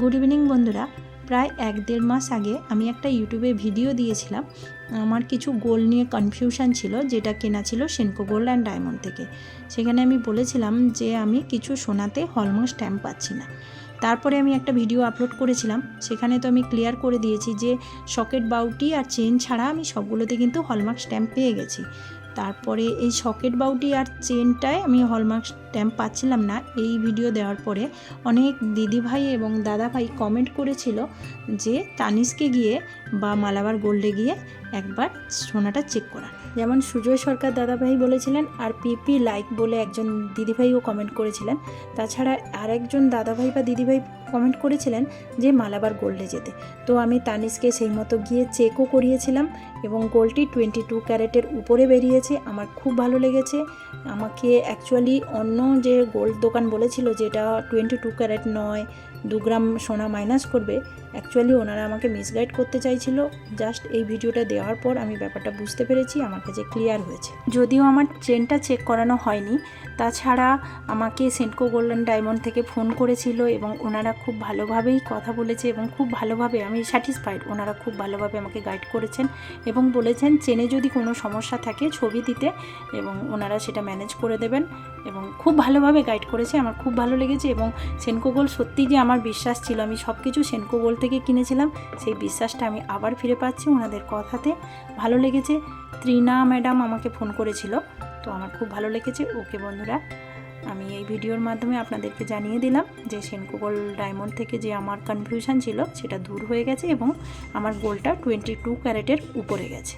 Good evening বন্ধুরা। প্রায় এক দেড় মাস আগে আমি একটা ইউটিউবে ভিডিও দিয়েছিলাম। আমার কিছু গোল নিয়ে কনফিউশন ছিল, যেটা কেনা ছিল সেনকো গোল্ড অ্যান্ড ডায়মন্ড থেকে। সেখানে আমি বলেছিলাম যে, আমি কিছু সোনাতে হলমার্ক স্ট্যাম্প পাচ্ছি না। তারপরে আমি একটা ভিডিও আপলোড করেছিলাম। সেখানে তো আমি ক্লিয়ার করে দিয়েছি যে সকেট বাউটি আর চেন ছাড়া আমি সবগুলোতে কিন্তু হলমার্ক স্ট্যাম্প পেয়ে গেছি। তারপরে এই সকেট বাউটি আর চেনটায় আমি হলমার্ক স্ট্যাম্প পাচ্ছিলাম না। এই ভিডিও দেওয়ার পরে অনেক দিদিভাই এবং দাদাভাই কমেন্ট করেছিল যে তানিসকে গিয়ে বা মালাবার গোল্ডে গিয়ে একবার সোনাটা চেক করান। যেমন সুজয় সরকার দাদাভাই বলেছিলেন আর পিপি লাইক বলে একজন দিদিভাইও কমেন্ট করেছিলেন। তাছাড়া আরেকজন দাদাভাই বা দিদিভাই কমেন্ট করেছিলেন যে মালাবার গোল্ডে যেতে। তো আমি তানিশকে সেই মতো গিয়ে চেকও করিয়েছিলাম এবং গোল্ডটি টোয়েন্টি টু ক্যারেটের উপরে বেরিয়েছে। আমার খুব ভালো লেগেছে। আমাকে অ্যাকচুয়ালি অন্য যে গোল্ড দোকান বলেছিল যেটা টোয়েন্টি টু ক্যারেট নয়, দু গ্রাম সোনা মাইনাস করবে অ্যাকচুয়ালি ওনারা আমাকে মিসগাইড করতে চাইছিল। জাস্ট এই ভিডিওটা দেওয়ার পর আমি ব্যাপারটা বুঝতে পেরেছি, আমার কাছে ক্লিয়ার হয়েছে। যদিও আমার চেনটা চেক করানো হয়নি, তাছাড়া আমাকে সেন্টকো গোল্ডেন ডায়মন্ড থেকে ফোন করেছিল এবং ওনারা খুব ভালোভাবেই কথা বলেছে এবং খুব ভালোভাবে, আমি স্যাটিসফাইড ওনারা খুব ভালোভাবে আমাকে গাইড করেছেন এবং বলেছেন চেনে যদি কোনো সমস্যা থাকে ছবি দিতে এবং ওনারা সেটা ম্যানেজ করে দেবেন এবং খুব ভালোভাবে গাইড করেছে, আমার খুব ভালো লেগেছে এবং সেনকো গোল্ড সত্যি যে আমার বিশ্বাস ছিল, আমি সব কিছু সেনকো গোল্ড থেকে কিনেছিলাম, সেই বিশ্বাসটা আমি আবার ফিরে পাচ্ছি, ওনাদের কথাতে ভালো লেগেছে। ত্রিনা ম্যাডাম আমাকে ফোন করেছিল, তো আমার খুব ভালো লেগেছে। ওকে বন্ধুরা, আমি এই ভিডিওর মাধ্যমে আপনাদেরকে জানিয়ে দিলাম যে সেনকো ডায়মন্ড থেকে যে আমার কনফিউশন ছিল, সেটা দূর হয়ে গেছে এবং আমার গোলটা টোয়েন্টি টু ক্যারেটের উপরে গেছে।